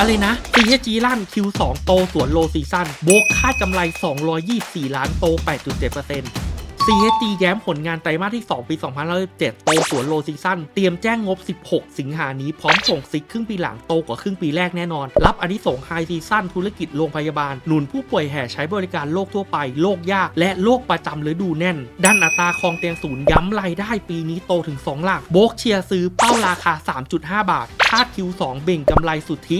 อะไรนะ CSG ลั่น Q2 โตสวนโลซีซั่นโบกค่ากำไร 224 ล้านโต 8.7% CHG แย้มผลงานไตรมาสที่ 2 ปี 2027โตสวนโลซีซั่นเตรียมแจ้งงบ 16 สิงหานี้พร้อมส่งซิกครึ่งปีหลังโตกว่าครึ่งปีแรกแน่นอน รับอันที่ส่งไฮซีซั่นธุรกิจโรงพยาบาล หนุนผู้ป่วยแห่ใช้บริการโรคทั่วไปโรคยาก และโรคประจำฤดูแน่น ด้านอัตราคองเตียงศูนย์ย้ำรายได้ปีนี้โตถึง 2 หลักโบกเชียร์ซื้อเป้าราคา 3.5 บาทคาด Q2 เบ่งกำไรสุทธิ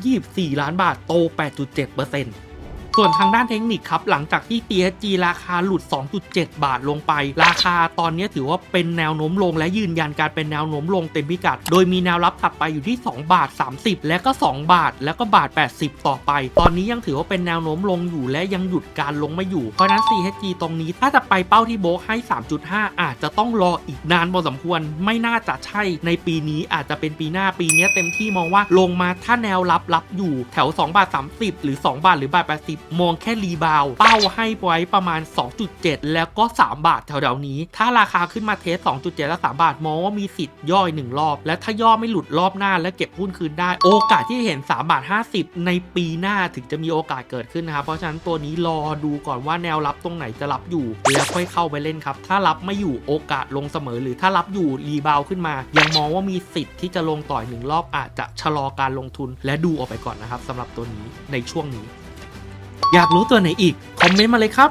224 ล้านบาทโต 8.7% ส่วนทางด้านเทคนิคครับ หลังจากที่ THG ราคาหลุด 2.7 บาทลงไป ราคาตอนนี้ถือว่าเป็นแนวโน้มลงและยืนยันการเป็นแนวโน้มลงเต็มพิกัด โดยมีแนวรับถัดไปอยู่ที่ 2 บาท 30 และก็ 2 บาท แล้วก็บาท 80 ต่อไป ตอนนี้ยังถือว่าเป็นแนวโน้มลงอยู่และยังหยุดการลงไม่อยู่ เพราะฉะนั้น CHG ตรงนี้ถ้าจะไปเป้าที่โบกให้ 3.5 อาจจะต้องรออีกนานพอสมควร ไม่น่าจะใช่ในปีนี้อาจจะเป็นปีหน้าปีนี้เต็มที่มองว่าลงมาถ้าแนวรับรับอยู่แถว2บาท30 หรือ 2 บาทหรือบาท 80มองแค่รีบาวเป้าให้ไว้ประมาณ 2.7 แล้วก็ 3 บาทแถวๆนี้ ถ้าราคาขึ้นมาเทส 2.7 และ 3 บาท มองว่ามีสิทธิ์ย่อย 1 รอบ และถ้าย่อไม่หลุดรอบหน้าและเก็บหุ้นคืนได้ โอกาสที่เห็น 3 บาท 50 ในปีหน้าถึงจะมีโอกาสเกิดขึ้นนะครับ เพราะฉะนั้นตัวนี้รอดูก่อนว่าแนวรับตรงไหนจะรับอยู่ แล้วค่อยเข้าไปเล่นครับ ถ้ารับไม่อยู่โอกาสลงเสมอ หรือถ้ารับอยู่รีบาวขึ้นมา ยังมองว่ามีสิทธิ์ที่จะลงต่อยหนึ่งรอบอาจจะชะลอการลงทุน และดูออกไปก่อนนะครับสำหรับตัวนี้ในช่วงนี้ อยากรู้ตัวไหนอีก คอมเมนต์มาเลยครับ